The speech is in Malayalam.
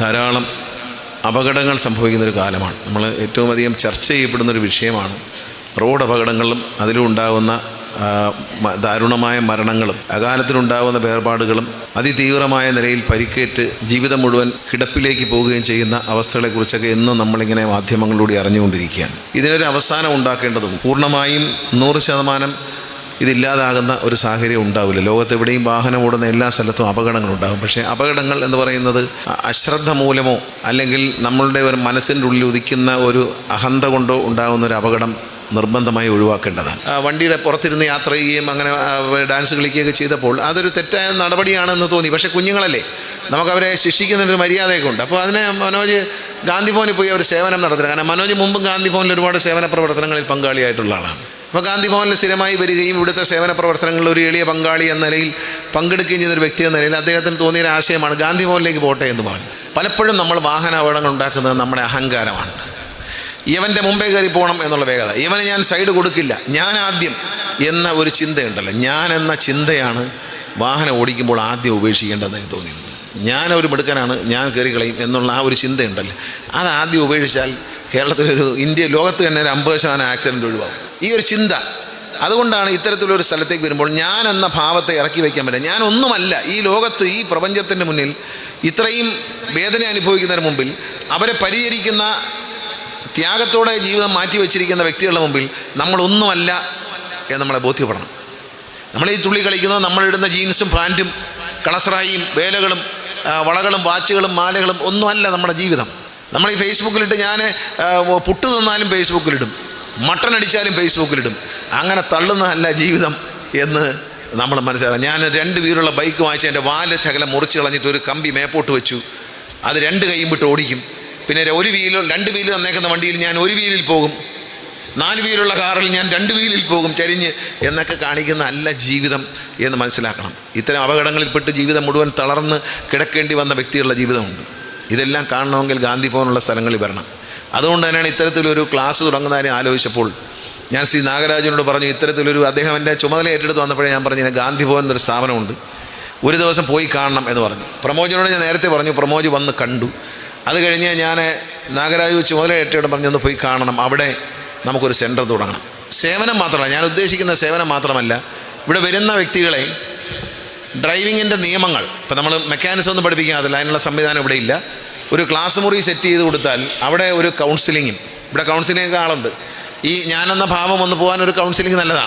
ധാരാളം അപകടങ്ങൾ സംഭവിക്കുന്നൊരു കാലമാണ്. നമ്മൾ ഏറ്റവും അധികം ചർച്ച ചെയ്യപ്പെടുന്നൊരു വിഷയമാണ്. റോഡ് അപകടങ്ങളും അതിലുണ്ടാകുന്ന ഉണ്ടാകുന്ന ദാരുണമായ മരണങ്ങളും അകാലത്തിലുണ്ടാകുന്ന വേർപാടുകളും അതിതീവ്രമായ നിലയിൽ പരിക്കേറ്റ് ജീവിതം മുഴുവൻ കിടപ്പിലേക്ക് പോവുകയും ചെയ്യുന്ന അവസ്ഥകളെക്കുറിച്ചൊക്കെ എന്നും നമ്മളിങ്ങനെ മാധ്യമങ്ങളിലൂടെ അറിഞ്ഞുകൊണ്ടിരിക്കുകയാണ്. ഇതിനൊരു അവസാനം ഉണ്ടാക്കേണ്ടതും പൂർണമായും നൂറ് ശതമാനം ഇതില്ലാതാകുന്ന ഒരു സാഹചര്യം ഉണ്ടാവില്ല. ലോകത്തെവിടെയും വാഹനം ഓടുന്ന എല്ലാ സ്ഥലത്തും അപകടങ്ങളുണ്ടാകും പക്ഷേ അപകടങ്ങൾ എന്ന് പറയുന്നത് അശ്രദ്ധ മൂലമോ അല്ലെങ്കിൽ നമ്മളുടെ ഒരു മനസ്സിന്റെ ഉള്ളിൽ ഉദിക്കുന്ന ഒരു അഹന്ത കൊണ്ടോ ഉണ്ടാകുന്ന ഒരു അപകടം നിർബന്ധമായി ഒഴിവാക്കേണ്ടതാണ്. വണ്ടിയുടെ പുറത്തിരുന്ന് യാത്ര ചെയ്യുകയും അങ്ങനെ ഡാൻസ് കളിക്കുകയൊക്കെ ചെയ്തപ്പോൾ അതൊരു തെറ്റായ നടപടിയാണെന്ന് തോന്നി. പക്ഷേ കുഞ്ഞുങ്ങളല്ലേ നമുക്കവരെ ശിക്ഷിക്കുന്നതിനൊരു മര്യാദയൊക്കെ ഉണ്ട്. അപ്പോൾ അതിനെ മനോജ് ഗാന്ധി ഭവനിൽ പോയി അവർ സേവനം നടത്തുന്നത്. കാരണം മനോജ് മുമ്പും ഗാന്ധി ഭവനിൽ ഒരുപാട് സേവന പ്രവർത്തനങ്ങളിൽ പങ്കാളിയായിട്ടുള്ള ആളാണ്. അപ്പോൾ ഗാന്ധി ഭവനിൽ സ്ഥിരമായി വരികയും ഇവിടുത്തെ സേവന പ്രവർത്തനങ്ങളിൽ ഒരു എളിയ പങ്കാളി എന്ന നിലയിൽ പങ്കെടുക്കുകയും ചെയ്തൊരു വ്യക്തി എന്ന നിലയിൽ അദ്ദേഹത്തിന് തോന്നിയ ഒരു ആശയമാണ് ഗാന്ധി ഭവനിലേക്ക് പോട്ടെ എന്ന് പറഞ്ഞു. പലപ്പോഴും നമ്മൾ വാഹന അപകടങ്ങൾ ഉണ്ടാക്കുന്നത് നമ്മുടെ അഹങ്കാരമാണ്. ഇവന്റെ മുമ്പേ കയറി പോകണം എന്നുള്ള വേഗത. ഇവന് ഞാൻ സൈഡ് കൊടുക്കില്ല. ഞാൻ ആദ്യം എന്ന ഒരു ചിന്തയുണ്ടല്ലോ. ഞാൻ എന്ന ചിന്തയാണ് വാഹനം ഓടിക്കുമ്പോൾ ആദ്യം ഉപേക്ഷിക്കേണ്ടതെന്ന് എനിക്ക് തോന്നിയിരുന്നു ഞാൻ ഒരു മിടുക്കനാണ് ഞാൻ കയറി കളയും എന്നുള്ള ആ ഒരു ചിന്തയുണ്ടല്ലോ. അത് ആദ്യം ഉപേക്ഷിച്ചാൽ കേരളത്തിലൊരു ഇന്ത്യ ലോകത്ത് തന്നെ ഒരു അമ്പത് ശതമാനം ആക്സിഡന്റ് ഒഴിവാകും. ഈ ഒരു ചിന്ത. അതുകൊണ്ടാണ് ഇത്തരത്തിലൊരു സ്ഥലത്തേക്ക് വരുമ്പോൾ ഞാൻ എന്ന ഭാവത്തെ ഇറക്കി വയ്ക്കാൻ പറ്റില്ല. ഞാൻ ഒന്നുമല്ല ഈ ലോകത്ത് ഈ പ്രപഞ്ചത്തിന്റെ മുന്നിൽ ഇത്രയും വേദന അനുഭവിക്കുന്നതിന് മുമ്പിൽ അവരെ പരിചരിക്കുന്ന ത്യാഗത്തോടെ ജീവിതം മാറ്റി വെച്ചിരിക്കുന്ന വ്യക്തികളുടെ മുമ്പിൽ നമ്മളൊന്നുമല്ല എന്ന് നമ്മളെ ബോധ്യപ്പെടണം. നമ്മൾ ഈ തുള്ളി കളിക്കുന്നത് നമ്മളിടുന്ന ജീൻസും പാന്റും കളസറായിയും വേലകളും വളകളും വാച്ചുകളും മാലകളും ഒന്നുമല്ല നമ്മുടെ ജീവിതം. നമ്മൾ ഈ ഫേസ്ബുക്കിലിട്ട് ഞാൻ പുട്ട് തന്നാലും ഫേസ്ബുക്കിലിടും. മട്ടൺ അടിച്ചാലും ഫേസ്ബുക്കിലിടും. അങ്ങനെ തള്ളുന്നതല്ല ജീവിതം എന്ന് നമ്മൾ മനസ്സിലാക്കാം ഞാൻ രണ്ട് വീലുള്ള ബൈക്ക് വാങ്ങിച്ച് എന്റെ വാൽ ശകലം മുറിച്ച് കളഞ്ഞിട്ട് ഒരു കമ്പി മേപ്പോട്ട് വെച്ചു. അത് രണ്ട് കൈയും വിട്ട് ഓടിക്കും. പിന്നെ ഒരു വീലോ രണ്ട് വീൽ തന്നേക്കുന്ന വണ്ടിയിൽ ഞാൻ ഒരു വീലിൽ പോകും. നാല് വീലുള്ള കാറിൽ ഞാൻ രണ്ട് വീലിൽ പോകും. ചരിഞ്ഞ് എന്നൊക്കെ കാണിക്കുന്ന അല്ല ജീവിതം എന്ന് മനസ്സിലാക്കണം. ഇത്തരം അപകടങ്ങളിൽപ്പെട്ട് ജീവിതം മുഴുവൻ തളർന്ന് കിടക്കേണ്ടി വന്ന വ്യക്തികളുടെ ജീവിതമുണ്ട്. ഇതെല്ലാം കാണണമെങ്കിൽ ഗാന്ധി ഭവനുള്ള സ്ഥലങ്ങളിൽ വരണം. അതുകൊണ്ട് തന്നെയാണ് ഇത്തരത്തിലൊരു ക്ലാസ് തുടങ്ങുന്ന ആലോചിച്ചപ്പോൾ ഞാൻ ശ്രീ നാഗരാജനോട് പറഞ്ഞു ഇത്തരത്തിലൊരു അദ്ദേഹം എന്റെ ചുമതല ഏറ്റെടുത്ത് വന്നപ്പോഴേ ഞാൻ പറഞ്ഞു "ഇങ്ങനെ ഗാന്ധി ഭവൻ എന്നൊരു സ്ഥാപനമുണ്ട്. ഒരു ദിവസം പോയി കാണണം എന്ന് പറഞ്ഞു. പ്രമോജിനോട് ഞാൻ നേരത്തെ പറഞ്ഞു പ്രമോജ് വന്ന് കണ്ടു. അത് കഴിഞ്ഞ് ഞാൻ നാഗരാജു ചുമതല ഏറ്റെടുത്ത് പറഞ്ഞു ഒന്ന് പോയി കാണണം അവിടെ നമുക്കൊരു സെന്റർ തുടങ്ങണം. സേവനം മാത്രമല്ല ഞാൻ ഉദ്ദേശിക്കുന്ന സേവനം മാത്രമല്ല ഇവിടെ വരുന്ന വ്യക്തികളെ ഡ്രൈവിങ്ങിന്റെ നിയമങ്ങൾ ഇപ്പം നമ്മൾ മെക്കാനിസം ഒന്നും പഠിപ്പിക്കാതില്ല അതിനുള്ള സംവിധാനം ഇവിടെ ഇല്ല. ഒരു ക്ലാസ് മുറി സെറ്റ് ചെയ്ത് കൊടുത്താൽ അവിടെ ഒരു കൗൺസിലിങ്ങും ഇവിടെ കൗൺസിലിംഗ് ആളുണ്ട്. ഈ ഞാനെന്ന ഭാവം ഒന്ന് പോകാൻ ഒരു കൗൺസിലിംഗ് നല്ലതാണ്.